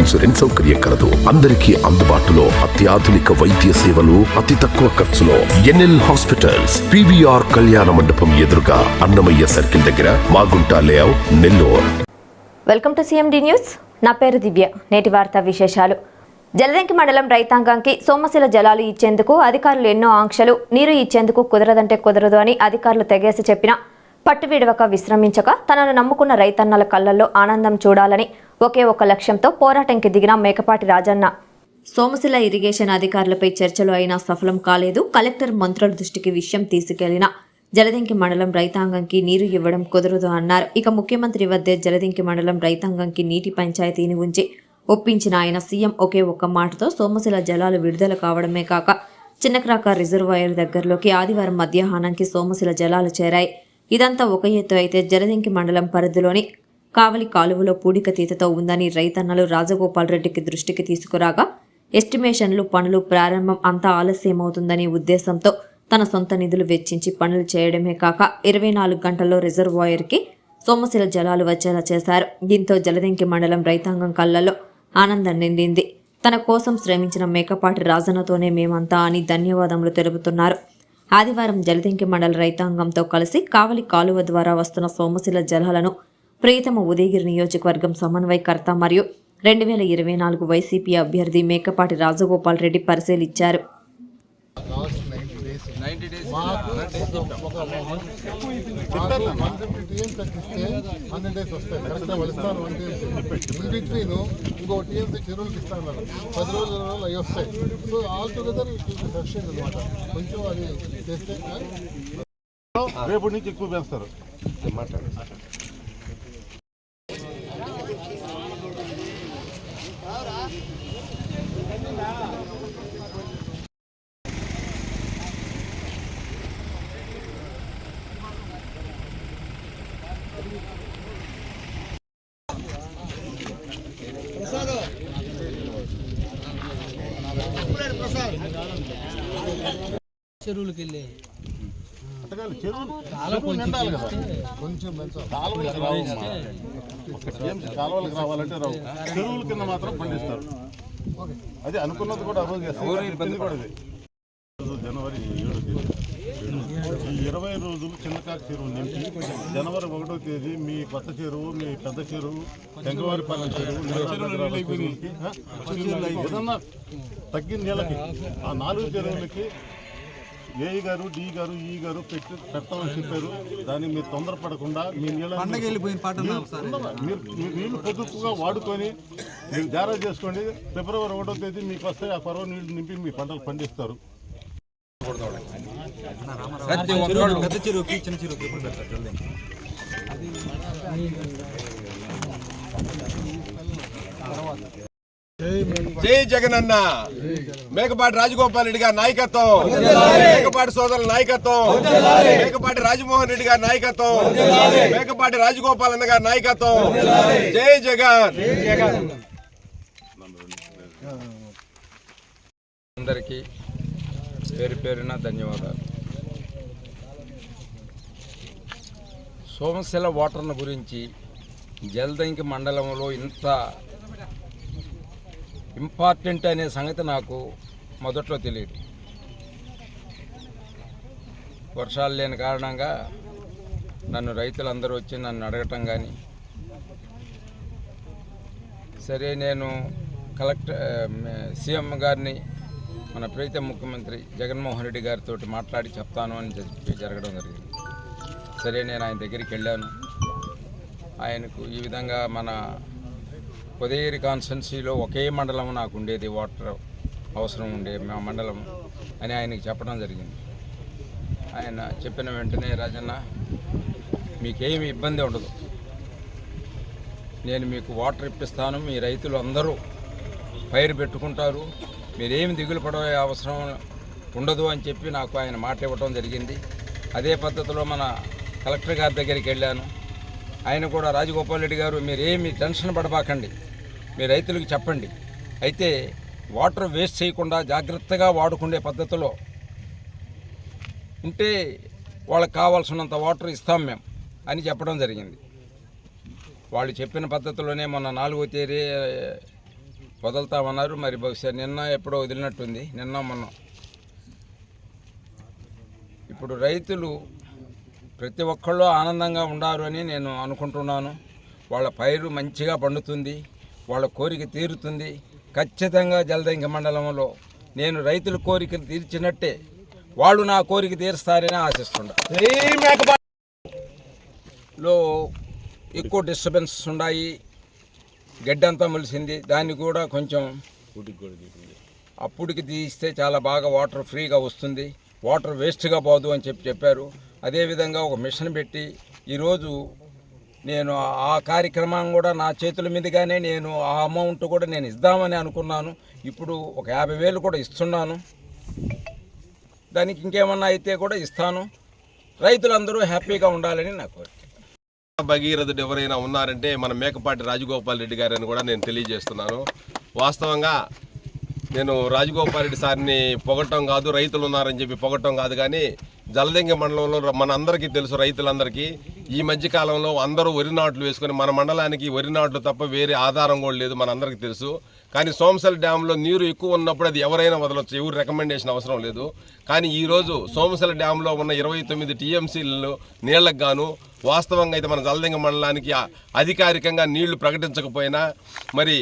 Insurance సౌకర్యం కలదు. అందరికీ అందుబాటులో అత్యాధునిక వైద్య సేవలు అతి తక్కువ ఖర్చులో ఎన్ఎల్ హాస్పిటల్స్ పివిఆర్ కళ్యాణ మండపం ఎదురుగా అన్నమయ్య సర్కిల్ దగ్గర Magunta layout Nellore. Welcome to CMD news. నా పేరు దివ్య. నేటి వార్తా విశేషాలు. జలదంకి మండలం రైతాంగానికి సోమశిల జలాలు ఇచ్చేందుకు అధికారులు ఎన్నో ఆంక్షలు. నీరు ఇచ్చేందుకు కుదరదంటే కుదరదు అని అధికారులు తెగేసి చెప్పినా పట్టు విడవక విశ్రమించక తనను నమ్ముకున్న రైతన్నల కళ్ళల్లో ఆనందం చూడాలని ఒకే ఒక లక్ష్యంతో పోరాటంకి దిగిన మేకపాటి రాజన్న. సోమశిల ఇరిగేషన్ అధికారులపై చర్చలు అయినా సఫలం కాలేదు. కలెక్టర్ మంత్రుల దృష్టికి విషయం తీసుకెళ్ళిన జలదింకి మండలం రైతాంగంకి నీరు ఇవ్వడం కుదరదు అన్నారు. ఇక ముఖ్యమంత్రి వద్దే జలదింకి మండలం రైతాంగంకి నీటి పంచాయతీని ఉంచి ఒప్పించిన ఆయన సీఎం ఒకే ఒక్క మాటతో సోమశిల జలాలు విడుదల కావడమే కాక చిన్నక్రాక రిజర్వాయర్ దగ్గరలోకి ఆదివారం మధ్యాహ్నానికి సోమశిల జలాలు చేరాయి. ఇదంతా ఒక ఎత్తు అయితే జలదింకి మండలం పరిధిలోని కావలి కాలువలో పూడికతీతతో ఉందని రైతన్నలు రాజగోపాల్ రెడ్డికి దృష్టికి తీసుకురాగా ఎస్టిమేషన్లు పనులు ప్రారంభం అంతా ఆలస్యమవుతుందనే ఉద్దేశంతో తన సొంత నిధులు వెచ్చించి పనులు చేయడమే కాక ఇరవై నాలుగు గంటల్లో రిజర్వాయర్కి సోమశిల జలాలు వచ్చేలా చేశారు. దీంతో జలదింకి మండలం రైతాంగం కళ్ళలో ఆనందం నిండింది. తన కోసం శ్రమించిన మేకపాటి రాజనతోనే మేమంతా అని ధన్యవాదములు తెలుపుతున్నారు. ఆదివారం జలదింకి మండల రైతాంగంతో కలిసి కావలి కాలువ ద్వారా వస్తున్న సోమశిల జలాలను ప్రియతమ ఉదయగిరి నియోజకవర్గం సమన్వయకర్త మరియు రెండు వేల ఇరవై నాలుగు వైసీపీ అభ్యర్థి మేకపాటి రాజగోపాల్ రెడ్డి పరిశీలించారు. ఫిఫ్టీ టీఎం తగ్గిస్తే హండ్రెడ్ డేస్ వస్తాయి కరెక్ట్గా వాళ్ళు ఇస్తారు వన్ టీఎంసీ ఇన్ బిట్వీన్ ఇంకో టీఎంసీ చెరువులకి ఇస్తాను పది రోజుల ఇరవై రోజులు అవి వస్తాయి సో ఆల్ టుగెదర్ సఫిషియెంట్ అనమాట కొంచెం అది చేస్తే రేపటి నుంచి ఎక్కువ పెంచుతారు చెరువులకి వెళ్ళి కొంచెం కాలువలకు రావు. రావాలంటే చెరువుల కింద మాత్రం పండిస్తారు. అది అనుకున్నది కూడా చేస్తారు. జనవరి ఈ ఇరవై రోజులు చిన్నకాకు చెరువు నింపి జనవరి ఒకటో తేదీ మీ కొత్త చెరువు మీ పెద్ద చెరువు తెంగవారిపాలెం చెరువు ఏదన్నా తగ్గిన నీళ్ళకి ఆ నాలుగు చెరువులకి ఏఈ గారు డి గారు ఈ గారు పెట్టి పెట్టమని చెప్పారు. దానికి మీరు తొందరపడకుండా మీ నీళ్ళ మీరు నీళ్ళు పొదుపుగా వాడుకొని మీరు జారా చేసుకోండి. ఫిబ్రవరి ఒకటో తేదీ మీకు వస్తాయి. ఆ పర్వ నీళ్ళు నింపి మీ పంటలు పండిస్తారు. పెద్ద చెరువుకి చిన్న చెరువుకి ఎప్పుడు పెడతారు? జల్దీ జై జగనన్న. మేకపాటి రాజగోపాల్ రెడ్డి గారి నాయకత్వం. మేకపాటి సోదరుల నాయకత్వం. మేకపాటి రాజమోహన్ రెడ్డి గారి నాయకత్వం. మేకపాటి రాజగోపాల్ అన్న గారి నాయకత్వం. జై జగన్. అందరికీ పేరు పేరున ధన్యవాదాలు. సోమశిల వాటర్ను గురించి జలదంకి మండలంలో ఇంత ఇంపార్టెంట్ అనే సంగతి నాకు మొదట్లో తెలియదు. వర్షాలు లేని కారణంగా నన్ను రైతులందరూ వచ్చి నన్ను అడగటం కానీ సరే నేను కలెక్టర్ సీఎం గారిని మన ప్రీతి ముఖ్యమంత్రి జగన్మోహన్ రెడ్డి గారితో మాట్లాడి చెప్తాను అని చెప్పి జరగడం జరిగింది. సరే నేను ఆయన దగ్గరికి వెళ్ళాను. ఆయనకు ఈ విధంగా మన ఉదయగిరి కాన్స్టెన్సీలో ఒకే మండలం నాకు ఉండేది వాటర్ అవసరం ఉండే మా మండలం అని ఆయనకి చెప్పడం జరిగింది. ఆయన చెప్పిన వెంటనే రాజన్న మీకేమి ఇబ్బంది ఉండదు. నేను మీకు వాటర్ ఇప్పిస్తాను మీ రైతులు అందరూ పైరు పెట్టుకుంటారు మీరేమి దిగులు పడే అవసరం ఉండదు అని చెప్పి నాకు ఆయన మాట ఇవ్వటం జరిగింది. అదే పద్ధతిలో మన కలెక్టర్ గారి దగ్గరికి వెళ్ళాను. ఆయన కూడా రాజగోపాల్ రెడ్డి గారు మీరేమి టెన్షన్ పడబాకండి. మీ రైతులకు చెప్పండి. అయితే వాటర్ వేస్ట్ చేయకుండా జాగ్రత్తగా వాడుకునే పద్ధతిలో ఉంటే వాళ్ళకి కావాల్సినంత వాటర్ ఇస్తాం మేము అని చెప్పడం జరిగింది. వాళ్ళు చెప్పిన పద్ధతిలోనే మొన్న నాలుగో తేదీ వదులుతామన్నారు. మరి బహుశా నిన్న ఎప్పుడో వదిలినట్టుంది. నిన్న మొన్న. ఇప్పుడు రైతులు ప్రతి ఒక్కళ్ళు ఆనందంగా ఉండారు అని నేను అనుకుంటున్నాను. వాళ్ళ పైరు మంచిగా పండుతుంది వాళ్ళ కోరిక తీరుతుంది. ఖచ్చితంగా జలదంక మండలంలో నేను రైతుల కోరికలు తీర్చినట్టే వాళ్ళు నా కోరిక తీరుస్తారని ఆశిస్తున్నా. లో ఎక్కువ డిస్టర్బెన్స్ ఉన్నాయి గడ్డంతా మొలిసింది. దాన్ని కూడా కొంచెం అప్పటికి తీస్తే చాలా బాగా వాటర్ ఫ్రీగా వస్తుంది. వాటర్ వేస్ట్గా పోదు అని చెప్పి చెప్పారు. అదేవిధంగా ఒక మిషన్ పెట్టి ఈరోజు నేను ఆ కార్యక్రమం కూడా నా చేతుల మీదుగానే నేను ఆ అమౌంట్ కూడా నేను ఇద్దామని అనుకున్నాను. ఇప్పుడు ఒక యాభై వేలు కూడా ఇస్తున్నాను. దానికి ఇంకేమన్నా అయితే కూడా ఇస్తాను. రైతులందరూ హ్యాపీగా ఉండాలని నా కోరిక. భగీరథుడు ఎవరైనా ఉన్నారంటే మన మేకపాటి రాజగోపాల్ రెడ్డి గారని కూడా నేను తెలియజేస్తున్నాను. వాస్తవంగా నేను రాజగోపాల్ రెడ్డి సార్ని పొగటం కాదు రైతులు ఉన్నారని చెప్పి పొగటం కాదు కానీ జలదంగి మండలంలో మన అందరికీ తెలుసు రైతులందరికీ. ఈ మధ్య కాలంలో అందరూ వరి నాట్లు వేసుకొని మన మండలానికి వరి నాట్లు తప్ప వేరే ఆధారం కూడా లేదు మన అందరికీ తెలుసు. కానీ సోమసల్ డ్యాంలో నీరు ఎక్కువ ఉన్నప్పుడు అది ఎవరైనా వదలొచ్చు ఎవరు రికమెండేషన్ అవసరం లేదు. కానీ ఈరోజు సోమసల డ్యాంలో ఉన్న ఇరవై తొమ్మిది టీఎంసీలు నీళ్ళకు గాను వాస్తవంగా అయితే మన జలదింగ మండలానికి అధికారికంగా నీళ్ళు ప్రకటించకపోయినా మరి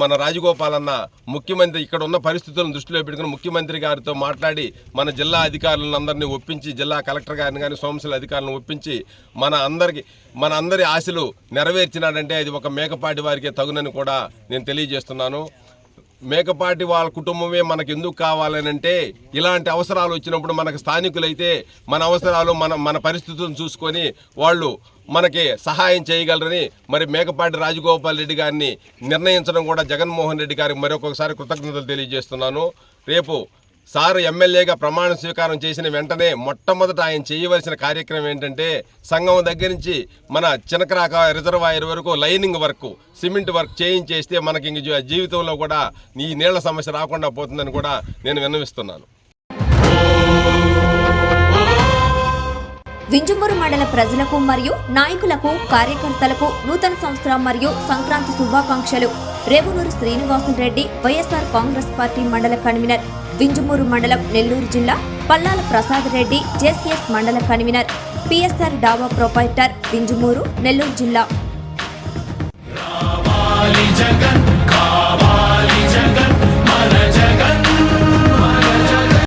మన రాజగోపాల్ అన్న ముఖ్యమంత్రి ఇక్కడ ఉన్న పరిస్థితులను దృష్టిలో పెట్టుకుని ముఖ్యమంత్రి గారితో మాట్లాడి మన జిల్లా అధికారులందరినీ ఒప్పించి జిల్లా కలెక్టర్ గారిని కానీ సోమశిల అధికారులను ఒప్పించి మన అందరికి మన అందరి ఆశలు నెరవేర్చినాడంటే అది ఒక మేకపాటి వారికే తగునని కూడా నేను తెలియజేస్తున్నాను. మేకపాటి వాళ్ళ కుటుంబమే మనకు ఎందుకు కావాలనంటే ఇలాంటి అవసరాలు వచ్చినప్పుడు మనకు స్థానికులైతే మన అవసరాలు మన మన పరిస్థితులను చూసుకొని వాళ్ళు మనకి సహాయం చేయగలరని మరి మేకపాటి రాజగోపాల్ రెడ్డి గారిని నిర్ణయించడం కూడా జగన్మోహన్ రెడ్డి గారికి మరొకసారి కృతజ్ఞతలు తెలియజేస్తున్నాను. రేపు సారు ఎమ్మెల్యేగా ప్రమాణ స్వీకారం చేసిన వెంటనే మొట్టమొదట ఆయన చేయవలసిన కార్యక్రమం ఏంటంటే సంఘం దగ్గర నుంచి మన చినకరాక రిజర్వాయర్ వరకు లైనింగ్ వర్క్ సిమెంట్ వర్క్ చేయించేస్తే మనకి ఇంక జీవితంలో కూడా ఈ నీళ్ళ సమస్య రాకుండా పోతుందని కూడా నేను విన్నవిస్తున్నాను. వింజమూరు మండల ప్రజలకు మరియు నాయకులకు కార్యకర్తలకు నూతన సంవత్సరం మరియు సంక్రాంతి శుభాకాంక్షలు. రేవునూరు శ్రీనివాసులు రెడ్డి వైఎస్ఆర్ కాంగ్రెస్ పార్టీ మండల కన్వీనర్. వింజమూరు మండలం నెల్లూరు జిల్లా పల్లాల ప్రసాద్ రెడ్డి జేసీఎస్ మండల convener PSR dhaba proprietor Vinjamuru Nellore జిల్లా.